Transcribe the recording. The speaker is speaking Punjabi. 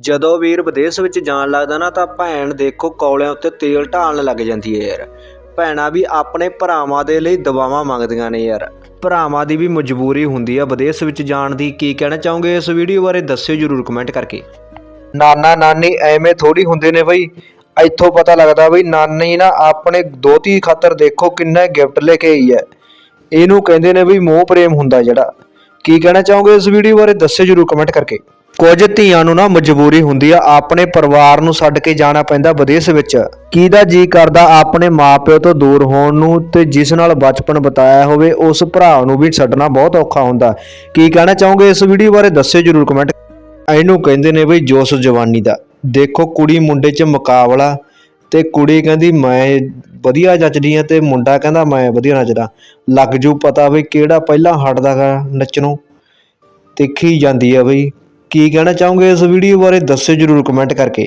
ਜਦੋਂ ਵੀਰ ਵਿਦੇਸ਼ ਵਿੱਚ ਜਾਣ ਲੱਗਦਾ ਨਾ ਤਾਂ ਭੈਣ ਦੇਖੋ ਕੌਲਿਆਂ ਉੱਤੇ ਤੇਲ ਢਾਲਣ ਲੱਗ ਜਾਂਦੀ ਹੈ ਯਾਰ। ਭੈਣਾਂ ਵੀ ਆਪਣੇ ਭਰਾਵਾਂ ਦੇ ਲਈ ਦਵਾਵਾਂ ਮੰਗਦੀਆਂ ਨੇ ਯਾਰ। ਭਰਾਵਾਂ ਦੀ ਵੀ ਮਜਬੂਰੀ ਹੁੰਦੀ ਆ ਵਿਦੇਸ਼ ਵਿੱਚ ਜਾਣ ਦੀ। ਕੀ ਕਹਿਣਾ ਚਾਹੋਗੇ ਇਸ ਵੀਡੀਓ ਬਾਰੇ ਦੱਸਿਓ ਜਰੂਰ ਕਮੈਂਟ ਕਰਕੇ। ਨਾਨਾ ਨਾਨੀ ਐਵੇਂ ਥੋੜੀ ਹੁੰਦੇ ਨੇ ਬਈ। ਇੱਥੋਂ ਪਤਾ ਲੱਗਦਾ ਬਈ ਨਾਨੀ ਨਾ ਆਪਣੇ ਦੋਤੀ ਖਾਤਰ ਦੇਖੋ ਕਿੰਨਾ ਗਿਫਟ ਲੈ ਕੇ ਆਈ ਹੈ। ਇਹਨੂੰ ਕਹਿੰਦੇ ਨੇ ਬਈ ਮੋਹ ਪ੍ਰੇਮ ਹੁੰਦਾ ਜਿਹੜਾ। ਕੀ ਕਹਿਣਾ ਚਾਹੋਗੇ ਇਸ ਵੀਡੀਓ ਬਾਰੇ ਦੱਸਿਓ ਜਰੂਰ ਕਮੈਂਟ ਕਰਕੇ। ਕੁਝ ਧੀਆਂ ਨੂੰ ਨਾ ਮਜਬੂਰੀ ਹੁੰਦੀ ਆ, ਆਪਣੇ ਪਰਿਵਾਰ ਨੂੰ ਛੱਡ ਕੇ ਜਾਣਾ ਪੈਂਦਾ ਵਿਦੇਸ਼ ਵਿੱਚ। ਕਿਹਦਾ ਜੀ ਕਰਦਾ ਆਪਣੇ ਮਾਪਿਓ ਤੋਂ ਦੂਰ ਹੋਣ ਨੂੰ ਤੇ ਜਿਸ ਨਾਲ ਬਚਪਨ ਬਿਤਾਇਆ ਹੋਵੇ, ਉਸ ਭਰਾ ਨੂੰ ਵੀ ਛੱਡਣਾ ਬਹੁਤ ਔਖਾ ਹੁੰਦਾ। ਕੀ ਕਹਿਣਾ ਚਾਹੋਗੇ ਇਸ ਵੀਡੀਓ ਬਾਰੇ? ਦੱਸਿਓ ਜਰੂਰ ਕਮੈਂਟ ਇਹਨੂੰ ਕਹਿੰਦੇ ਨੇ ਬਈ ਜੋਸ਼ ਜਵਾਨੀ ਦਾ। ਦੇਖੋ ਕੁੜੀ ਮੁੰਡੇ 'ਚ ਮੁਕਾਬਲਾ ਤੇ ਕੁੜੀ ਕਹਿੰਦੀ ਮੈਂ ਵਧੀਆ ਜੱਜਦੀ ਆ ਤੇ ਮੁੰਡਾ ਕਹਿੰਦਾ ਮੈਂ ਵਧੀਆ ਨੱਚਦਾ। ਲੱਗ ਜੂ ਪਤਾ ਵੀ ਕਿਹੜਾ ਪਹਿਲਾਂ ਹਟਦਾ ਗਾ ਨੱਚਣੋਂ। ਤਿੱਖੀ ਜਾਂਦੀ ਆ ਬਈ। ਕੀ ਕਹਿਣਾ ਚਾਹੋਗੇ ਇਸ ਵੀਡੀਓ ਬਾਰੇ ਦੱਸਿਓ ਜਰੂਰ ਕਮੈਂਟ ਕਰਕੇ।